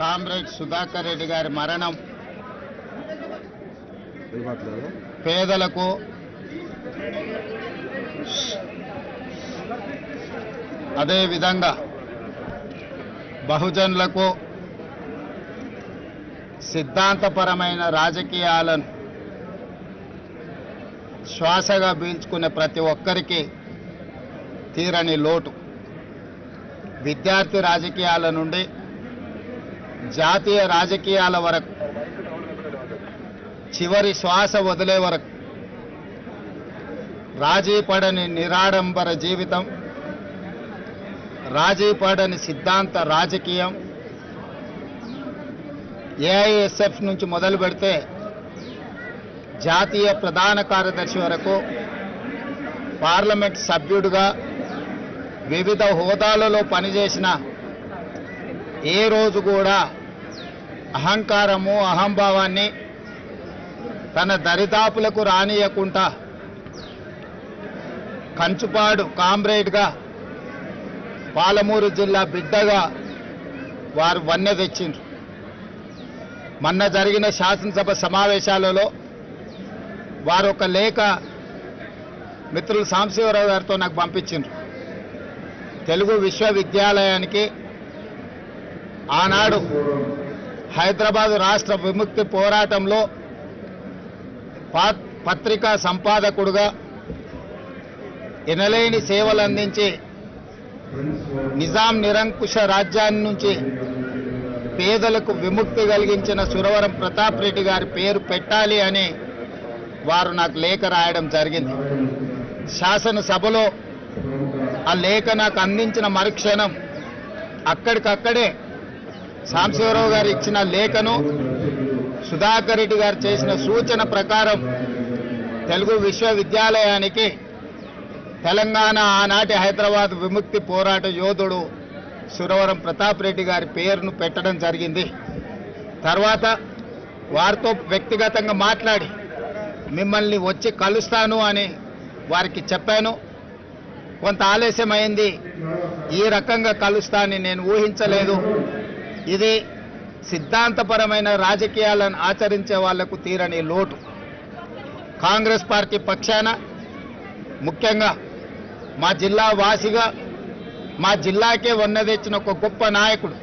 Comrade Sudhakar Reddy గారి మరణం. పేదలకు అదేవిధంగా బహుజనులకు సిద్ధాంతపరమైన రాజకీయాలను శ్వాసగా పీల్చుకునే ప్రతి ఒక్కరికి తీరని లోటు. విద్యార్థి రాజకీయాల నుండి జాతీయ రాజకీయాల వరకు చివరి శ్వాస వదిలే వరకు రాజీ పడని నిరాడంబర జీవితం రాజీ పడని సిద్ధాంత రాజకీయం ఏఐఎస్ఎఫ్ నుంచి మొదలు పెడితే జాతీయ ప్రధాన కార్యదర్శి వరకు పార్లమెంట్ సభ్యుడిగా వివిధ హోదాలలో పనిచేసిన ఏ రోజు కూడా అహంకారము అహంభావాన్ని తన దరిదాపులకు రానియకుండా కంచుపాడు కామ్రేడ్గా పాలమూరు జిల్లా బిడ్డగా వారు వన్నె తెచ్చిండ్రు. మొన్న జరిగిన శాసనసభ సమావేశాలలో వారు ఒక లేఖ మిత్రులు సాంబశివరావు గారితో నాకు పంపించిండ్రు. తెలుగు విశ్వవిద్యాలయానికి ఆనాడు హైదరాబాదు రాష్ట్ర విముక్తి పోరాటంలో పత్రికా సంపాదకుడుగా ఎనలేని సేవలు అందించి నిజాం నిరంకుశ రాజ్యాన్ని నుంచి పేదలకు విముక్తి కలిగించిన సురవరం ప్రతాప్ రెడ్డి గారి పేరు పెట్టాలి అని వారు నాకు లేఖ రాయడం జరిగింది. శాసనసభలో ఆ లేఖ నాకు అందించిన మరుక్షణం అక్కడికక్కడే సాంబశివరావు గారు ఇచ్చిన లేఖను సుధాకర్ రెడ్డి గారు చేసిన సూచన ప్రకారం తెలుగు విశ్వవిద్యాలయానికి తెలంగాణ ఆనాటి హైదరాబాద్ విముక్తి పోరాట యోధుడు సురవరం ప్రతాప్ రెడ్డి గారి పేరును పెట్టడం జరిగింది. తర్వాత వారితో వ్యక్తిగతంగా మాట్లాడి మిమ్మల్ని వచ్చి కలుస్తాను అని వారికి చెప్పాను. కొంత ఆలస్యమైంది. ఈ రకంగా కలుస్తానని నేను ఊహించలేదు. ఇది సిద్ధాంతపరమైన రాజకీయాలను ఆచరించే వాళ్ళకు తీరని లోటు. కాంగ్రెస్ పార్టీ పక్షాన ముఖ్యంగా మా జిల్లా వాసిగా మా జిల్లాకే వన్న తెచ్చిన ఒక గొప్ప నాయకుడు.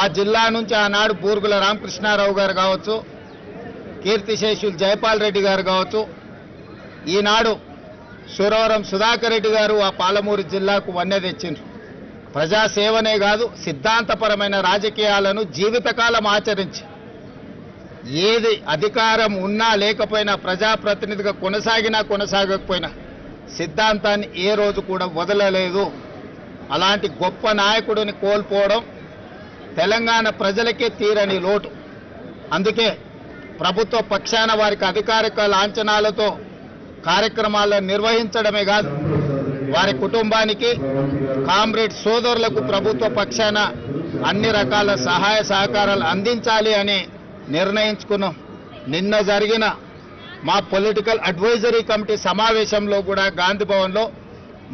ఆ జిల్లా నుంచి ఆనాడు బూరుగుల రామకృష్ణారావు గారు కావచ్చు కీర్తిశేషులు జయపాల్ రెడ్డి గారు కావచ్చు ఈనాడు సురవరం సుధాకర్ రెడ్డి గారు ఆ పాలమూరు జిల్లాకు వన్నె తెచ్చిండ్రు. ప్రజాసేవనే కాదు సిద్ధాంతపరమైన రాజకీయాలను జీవితకాలం ఆచరించి. ఏది అధికారం ఉన్నా లేకపోయినా ప్రజాప్రతినిధిగా కొనసాగినా కొనసాగకపోయినా సిద్ధాంతాన్ని ఏ రోజు కూడా వదలలేదు. అలాంటి గొప్ప నాయకుడిని కోల్పోవడం తెలంగాణ ప్రజలకే తీరని లోటు. అందుకే ప్రభుత్వ పక్షాన వారికి అధికారిక లాంఛనాలతో కార్యక్రమాలను నిర్వహించడమే కాదు వారి కుటుంబానికి కామ్రేడ్ సోదరులకు ప్రభుత్వ పక్షాన అన్ని రకాల సహాయ సహకారాలు అందించాలి అని నిర్ణయించుకున్నాం. నిన్న జరిగిన మా పొలిటికల్ అడ్వైజరీ కమిటీ సమావేశంలో కూడా గాంధీ భవన్లో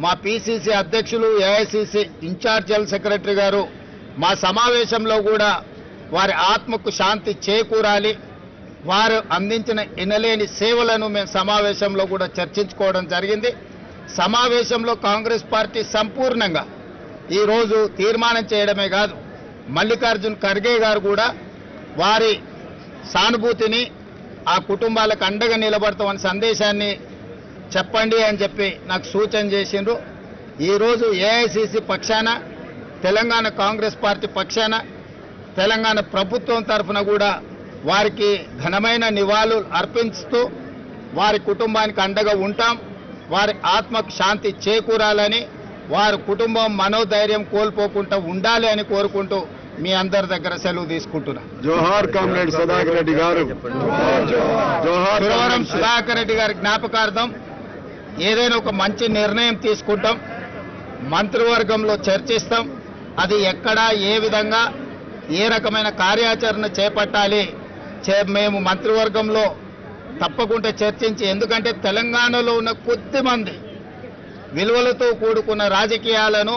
మా పిసిసి అధ్యక్షులు ఏఐసిసి ఇన్ఛార్జ్ జనరల్ సెక్రటరీ గారు మా సమావేశంలో కూడా వారి ఆత్మకు శాంతి చేకూరాలి. వారు అందించిన ఎనలేని సేవలను మేము సమావేశంలో కూడా చర్చించుకోవడం జరిగింది. సమావేశంలో కాంగ్రెస్ పార్టీ సంపూర్ణంగా ఈరోజు తీర్మానం చేయడమే కాదు మల్లికార్జున్ ఖర్గే గారు కూడా వారి సానుభూతిని ఆ కుటుంబాలకు అండగా నిలబడతామని సందేశాన్ని చెప్పండి అని చెప్పి నాకు సూచన చేసిండ్రు. ఈరోజు ఏఐసిసి పక్షాన తెలంగాణ కాంగ్రెస్ పార్టీ పక్షాన తెలంగాణ ప్రభుత్వం తరఫున కూడా వారికి ఘనమైన నివాళులు అర్పిస్తూ వారి కుటుంబానికి అండగా ఉంటాం. వారి ఆత్మకు శాంతి చేకూరాలని వారి కుటుంబం మనోధైర్యం కోల్పోకుండా ఉండాలి అని కోరుకుంటూ మీ అందరి దగ్గర సెలవు తీసుకుంటున్నా. జోహార్ కామ్రేడ్ సుధాకర్ రెడ్డి గారు. సురవరం కామ్రేడ్ సుధాకర్ రెడ్డి గారి జ్ఞాపకార్థం ఏదైనా ఒక మంచి నిర్ణయం తీసుకుంటాం. మంత్రివర్గంలో చర్చిస్తాం. అది ఎక్కడ ఏ విధంగా ఏ రకమైన కార్యాచరణ చేపట్టాలి? చే మేము మంత్రివర్గంలో తప్పకుండా చర్చించి ఎందుకంటే తెలంగాణలో ఉన్న కొద్ది మంది విలువలతో కూడుకున్న రాజకీయాలను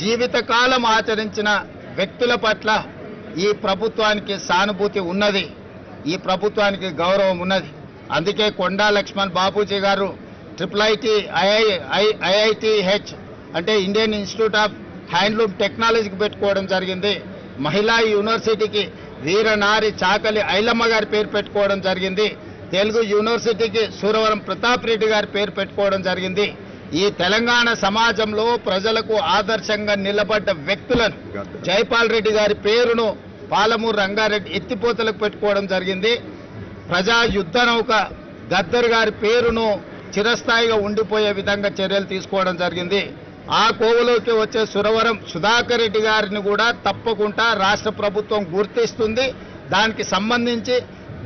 జీవితకాలం ఆచరించిన వ్యక్తుల పట్ల ఈ ప్రభుత్వానికి సానుభూతి ఉన్నది. ఈ ప్రభుత్వానికి గౌరవం ఉన్నది. అందుకే కొండా లక్ష్మణ్ బాబూజీ గారు triple IT I I IIT అంటే ఇండియన్ ఇన్స్టిట్యూట్ ఆఫ్ హ్యాండ్లూమ్ టెక్నాలజీకి పెట్టుకోవడం జరిగింది. మహిళా యూనివర్సిటీకి వీరనారి చాకలి ఐలమ్మ గారి పేరు పెట్టుకోవడం జరిగింది. తెలుగు యూనివర్సిటీకి సూరవరం ప్రతాప్ రెడ్డి గారి పేరు పెట్టుకోవడం జరిగింది. ఈ తెలంగాణ సమాజంలో ప్రజలకు ఆదర్శంగా నిలబడ్డ వ్యక్తులను జైపాల్ రెడ్డి గారి పేరును పాలమూరు రంగారెడ్డి ఎత్తిపోతలకు పెట్టుకోవడం జరిగింది. ప్రజా యుద్ధ నౌక గద్దర్ గారి పేరును చిరస్థాయిగా ఉండిపోయే విధంగా చర్యలు తీసుకోవడం జరిగింది. ఆ కోవలోకి వచ్చే సురవరం సుధాకర్ రెడ్డి గారిని కూడా తప్పకుండా రాష్ట్ర ప్రభుత్వం గుర్తిస్తుంది. దానికి సంబంధించి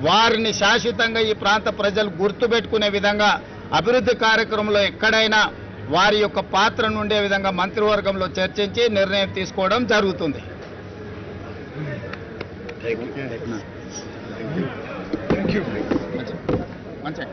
వారిని శాశ్వతంగా ఈ ప్రాంత ప్రజలు గుర్తుపెట్టుకునే విధంగా అభివృద్ధి కార్యక్రమంలో ఎక్కడైనా వారి యొక్క పాత్ర నుండే విధంగా మంత్రివర్గంలో చర్చించి నిర్ణయం తీసుకోవడం జరుగుతుంది. మంచి.